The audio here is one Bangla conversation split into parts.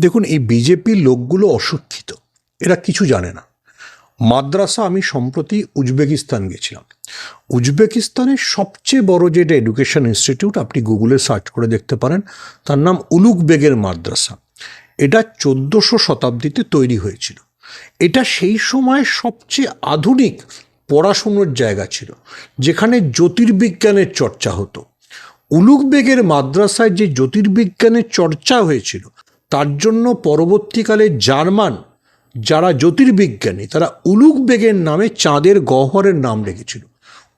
দেখুন, এই বিজেপির লোকগুলো অশিক্ষিত। এরা কিছু জানে না। মাদ্রাসা আমি সম্প্রতি উজবেকিস্তান গেছিলাম। উজবেকিস্তানের সবচেয়ে বড় যেটা এডুকেশন ইনস্টিটিউট আপনি গুগলে সার্চ করে দেখতে পারেন, তার নাম উলুক বেগের মাদ্রাসা। এটা চোদ্দোশো শতাব্দীতে তৈরি হয়েছিল। এটা সেই সময় সবচেয়ে আধুনিক পড়াশুনোর জায়গা ছিল, যেখানে জ্যোতির্বিজ্ঞানের চর্চা হতো। উলুকবেগের মাদ্রাসায় যে জ্যোতির্বিজ্ঞানের চর্চা হয়েছিল তার জন্য পরবর্তীকালে জার্মান, যারা জ্যোতির্বিজ্ঞানী, তারা উলুক বেগের নামে চাঁদের গহ্বরের নাম রেখেছিল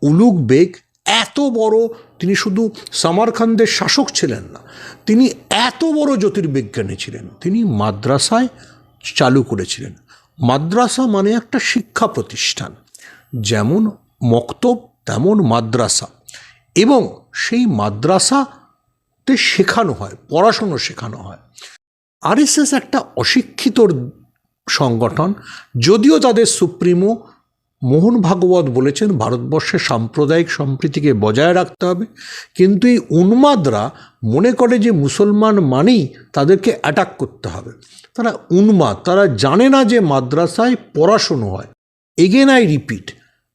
উলুক বেগ এত বড়, তিনি শুধু সামারখান্দের শাসক ছিলেন না, তিনি এত বড় জ্যোতির্বিজ্ঞানী ছিলেন, তিনি মাদ্রাসায় চালু করেছিলেন। মাদ্রাসা মানে একটা শিক্ষা প্রতিষ্ঠান, যেমন মক্তব, তেমন মাদ্রাসা। এবং সেই মাদ্রাসাতে শেখানো হয়, পড়াশুনো শেখানো হয়। আরএসএস একটা অশিক্ষিতর সংগঠন, যদিও তাদের সুপ্রিমো মোহন ভাগবত বলেছেন ভারতবর্ষের সাম্প্রদায়িক সম্প্রীতিকে বজায় রাখতে হবে, কিন্তু এই উন্মাদরা মনে করে যে মুসলমান মানেই তাদেরকে অ্যাটাক করতে হবে। তারা উন্মাদ, তারা জানে না যে মাদ্রাসায় পড়াশুনো হয়। এগেন আই রিপিট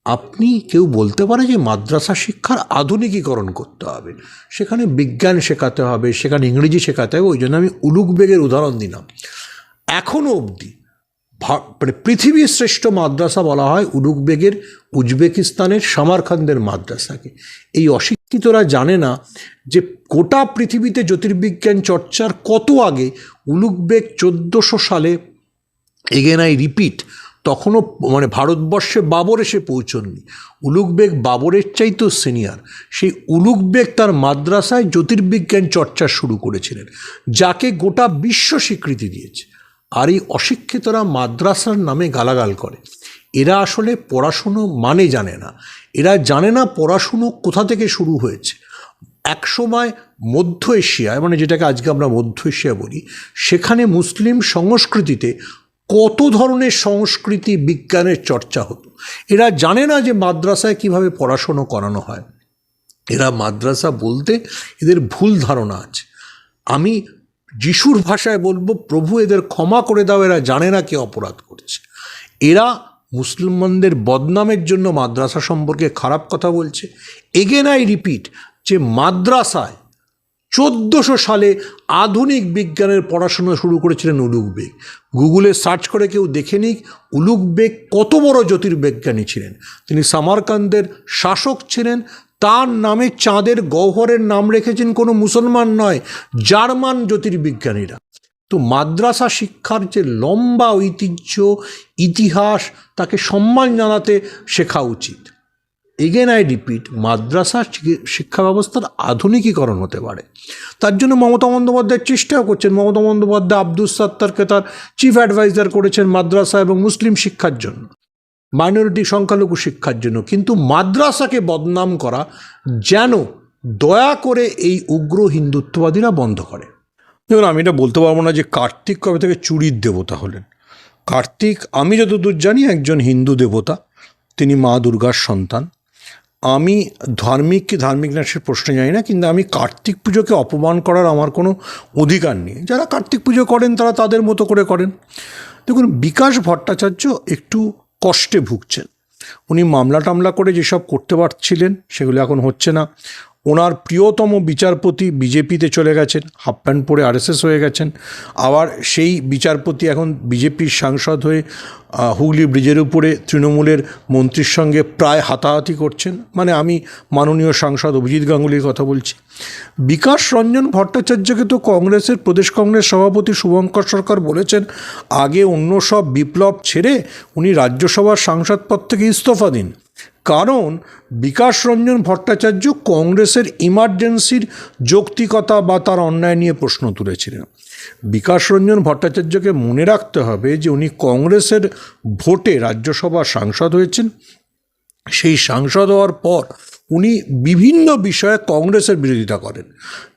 আপনি কেউ বলতে পারে যে মাদ্রাসা শিক্ষার আধুনিকীকরণ করতে হবে। সেখানে বিজ্ঞান শেখাতে হবে, সেখানে ইংরেজি শেখাতে হবে, ওই জন্য আমি উলুক বেগের উদাহরণ দিলাম। এখনও অবধি মানে পৃথিবীর শ্রেষ্ঠ মাদ্রাসা বলা হয় উলুকবেগের উজবেকিস্তানের, সামারখান্দের মাদ্রাসাকে। এই অশিক্ষিতরা জানে না যে গোটা পৃথিবীতে জ্যোতির্বিজ্ঞান চর্চার কত আগে উলুকবেগ চোদ্দোশো সালে এগেন আই রিপিট তখনও মানে ভারতবর্ষে বাবর এসে পৌঁছননি। উলুকবেগ বাবরের চাইতেও সিনিয়র। সেই উলুকবেগ তার মাদ্রাসায় জ্যোতির্বিজ্ঞান চর্চা শুরু করেছিলেন, যাকে গোটা বিশ্ব স্বীকৃতি দিয়েছে। আর এই অশিক্ষিতরা মাদ্রাসার নামে গালাগাল করে। এরা আসলে পড়াশুনো মানে জানে না। এরা জানে না পড়াশুনো কোথা থেকে শুরু হয়েছে। একসময় মধ্য এশিয়ায় মানে যেটাকে আজকে আমরা মধ্য এশিয়া বলি, সেখানে মুসলিম সংস্কৃতিতে কত ধরনের সংস্কৃতি বিজ্ঞানের চর্চা হতো? এরা জানে না যে মাদ্রাসায় কীভাবে পড়াশুনো করানো হয়। এরা মাদ্রাসা বলতে এদের ভুল ধারণা আছে। আমি যিশুর ভাষায় বলব, প্রভু, এদের ক্ষমা করে দাও, এরা জানে না কে অপরাধ করছে। এরা মুসলমানদের বদনামের জন্য মাদ্রাসা সম্পর্কে খারাপ কথা বলছে। এগেন আই রিপিট যে মাদ্রাসায় চোদ্দোশো সালে আধুনিক বিজ্ঞানের পড়াশোনা শুরু করেছিলেন উলুক বেগ গুগলে সার্চ করে কেউ দেখে নিক উলুক বেগ কত বড় জ্যোতির্বিজ্ঞানী ছিলেন। তিনি সামারকান্দের শাসক ছিলেন, তার নামে চাঁদের গহ্বরের নাম রেখেছেন কোনো মুসলমান নয়, জার্মান জ্যোতির্বিজ্ঞানীরা। তো মাদ্রাসা শিক্ষার যে লম্বা ঐতিহ্য, ইতিহাস, তাকে সম্মান জানাতে শেখা উচিত। এগেন আই রিপিট মাদ্রাসা শিক্ষা- ব্যবস্থার আধুনিকীকরণ হতে পারে। তার জন্য মমতা বন্দ্যোপাধ্যায় চেষ্টাও করছেন। মমতা বন্দ্যোপাধ্যায় আব্দুল সাত্তারকে তার চিফ অ্যাডভাইজার করেছেন মাদ্রাসা এবং মুসলিম শিক্ষার জন্য। মাইনরিটি সংখ্যালঘু শিক্ষার জন্য। কিন্তু মাদ্রাসাকে বদনাম করা যেন দয়া করে এই উগ্র হিন্দুত্ববাদীরা বন্ধ করে। দেখুন, আমি এটা বলতে পারব না যে কার্তিক কবে থেকে চুরির দেবতা হলেন। কার্তিক, আমি যতদূর জানি, একজন হিন্দু দেবতা। তিনি মা দুর্গার সন্তান। আমি ধার্মিক কি ধার্মিক না সে প্রশ্ন জানি না, কিন্তু আমি কার্তিক পুজোকে অপমান করার আমার কোনো অধিকার নেই। যারা কার্তিক পুজো করেন, তারা তাদের মতো করে করেন। দেখুন, বিকাশ ভট্টাচার্য একটু কষ্টে ভুগছেন। উনি মামলা টামলা করে যেসব করতে পারছিলেন, সেগুলো এখন হচ্ছে না। ওনার প্রিয়তম বিচারপতি বিজেপিতে চলে গেছেন, হাফ প্যান্ট পরে আরএসএস হয়ে গেছেন। আবার সেই বিচারপতি এখন বিজেপির সাংসদ হয়ে হুগলি ব্রিজের উপরে তৃণমূলের মন্ত্রীর সঙ্গে প্রায় হাতাহাতি করছেন। মানে আমি মাননীয় সাংসদ অভিজিৎ গাঙ্গুলির কথা বলছি। বিকাশ রঞ্জন ভট্টাচার্যকে তো কংগ্রেসের প্রদেশ কংগ্রেস সভাপতি শুভঙ্কর সরকার বলেছেন, আগে অন্য সব বিপ্লব ছেড়ে উনি রাজ্যসভার সাংসদ পদ থেকে ইস্তফা দিন। কারণ বিকাশ রঞ্জন ভট্টাচার্য কংগ্রেসের ইমার্জেন্সির যৌক্তিকতা বা তার অন্যায় নিয়ে প্রশ্ন তুলেছিলেন। বিকাশ রঞ্জন ভট্টাচার্যকে মনে রাখতে হবে যে উনি কংগ্রেসের ভোটে রাজ্যসভার সাংসদ হয়েছেন। সেই সাংসদ হওয়ার পর উনি বিভিন্ন বিষয়ে কংগ্রেসের বিরোধিতা করেন।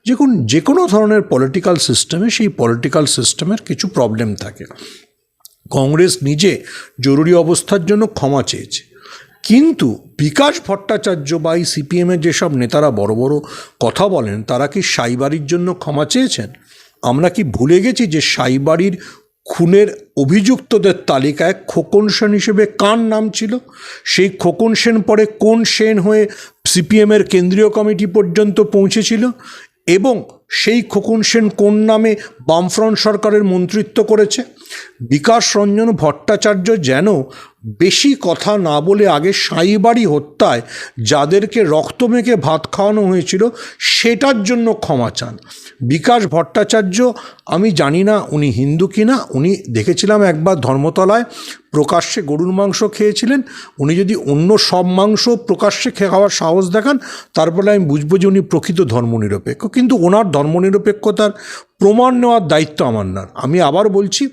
যে কোন যে কোনো ধরনের পলিটিক্যাল সিস্টেমে সেই পলিটিক্যাল সিস্টেমের কিছু প্রবলেম থাকে। কংগ্রেস নিজে জরুরি অবস্থার জন্য ক্ষমা চেয়েছে। কিন্তু বিকাশ ভট্টাচার্য বা এই সিপিএমের যেসব নেতারা বড় বড় কথা বলেন, তারা কি সাইবারির জন্য ক্ষমা চেয়েছেন? আমরা কি ভুলে গেছি যে সাইবাড়ির খুনের অভিযুক্তদের তালিকায় খোকন সেন হিসেবে কার নাম ছিল? সেই খোকন সেন পরে কোন সেন হয়ে সিপিএমের কেন্দ্রীয় কমিটি পর্যন্ত পৌঁছেছিল? এবং সেই খোকন সেন কোন নামে বামফ্রন্ট সরকারের মন্ত্রিত্ব করেছে? বিকাশ রঞ্জন ভট্টাচার্য যেন বেশি কথা না বলে আগে সাইবাড়ি হত্যায় যাদেরকে রক্ত মেখে ভাত খাওয়ানো হয়েছিল, সেটার জন্য ক্ষমা চান। বিকাশ ভট্টাচার্য, আমি জানি না উনি হিন্দু কিনা উনি দেখেছিলাম একবার ধর্মতলায় প্রকাশ্যে গরুর মাংস খেয়েছিলেন, উনি যদি অন্য সব মাংস প্রকাশ্যে খেয়ে খাওয়ার সাহস দেখান, তারপরে আমি বুঝব যে উনি প্রকৃত ধর্মনিরপেক্ষ। কিন্তু ওনার ধর্মনিরপেক্ষতার প্রমাণ নেওয়ার দায়িত্ব আমার না। আমি আবার বলছি,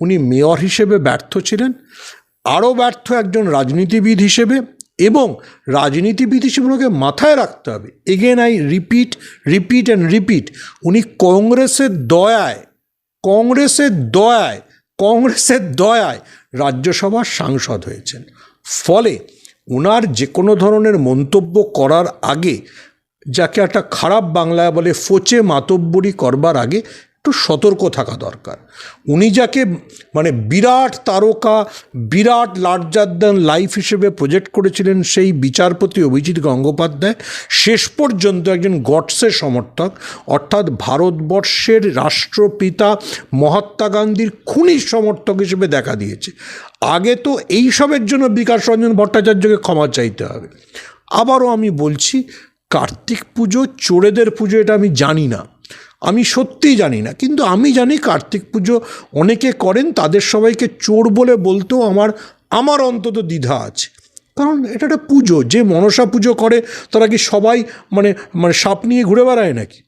উনি মেয়র হিসেবে ব্যর্থ ছিলেন, আরও ব্যর্থ একজন রাজনীতিবিদ হিসেবে এবং রাজনীতিবিদ হিসেবে ওনাকে মাথায় রাখতে হবে। Again I repeat repeat and repeat উনি কংগ্রেসের দয়ায় কংগ্রেসের দয়ায় কংগ্রেসের দয়ায় রাজ্যসভার সাংসদ হয়েছেন। ফলে ওনার যে কোনো ধরনের মন্তব্য করার আগে যাকে একটা খারাপ বাংলায় বলে ফোচে মাতব্বরি করবার আগে একটু সতর্ক থাকা দরকার। উনি যাকে মানে বিরাট তারকা, বিরাট লার্জার দ্যান লাইফ হিসেবে প্রজেক্ট করেছিলেন সেই বিচারপতি অভিজিৎ গঙ্গোপাধ্যায়, শেষ পর্যন্ত একজন গডসের সমর্থক, অর্থাৎ ভারতবর্ষের রাষ্ট্রপিতা মহাত্মা গান্ধীর খুনি সমর্থক হিসেবে দেখা দিয়েছে। আগে তো এইসবের জন্য বিকাশ রঞ্জন ভট্টাচার্যকে ক্ষমা চাইতে হবে। আবারও আমি বলছি কার্তিক পুজো, চোরেদের পুজো, এটা আমি জানি না। আমি সত্যিই জানি না, কিন্তু আমি জানি কার্তিক পুজো অনেকে করেন, তাদের সবাইকে চোর বলে বলতেও আমার আমার অন্তত দ্বিধা আছে। কারণ এটা একটা পুজো, যে মনসা পুজো করে, তারা কি সবাই মানে মানে সাপ নিয়ে ঘুরে বেড়ায় নাকি?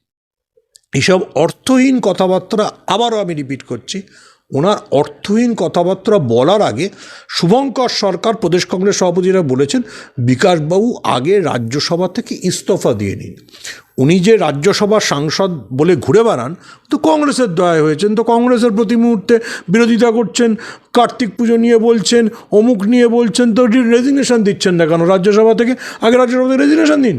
এইসব অর্থহীন কথাবার্তা আবারও আমি রিপিট করছি। ওনার অর্থহীন কথাবার্তা বলার আগে শুভঙ্কর সরকার প্রদেশ কংগ্রেস সভাপতিরা বলেছেন, বিকাশবাবু আগে রাজ্যসভা থেকে ইস্তফা দিয়ে নিন। উনি যে রাজ্যসভা সাংসদ বলে ঘুরে বেড়ান, তো কংগ্রেসের দয়া হয়েছেন। তো কংগ্রেসের প্রতি মুহূর্তে বিরোধিতা করছেন, কার্তিক পুজো নিয়ে বলছেন, অমুক নিয়ে বলছেন, তো রেজিগনেশন দিচ্ছেন না কেন? রাজ্যসভা থেকে আগে রাজ্যসভা থেকে রেজিগনেশন দিন।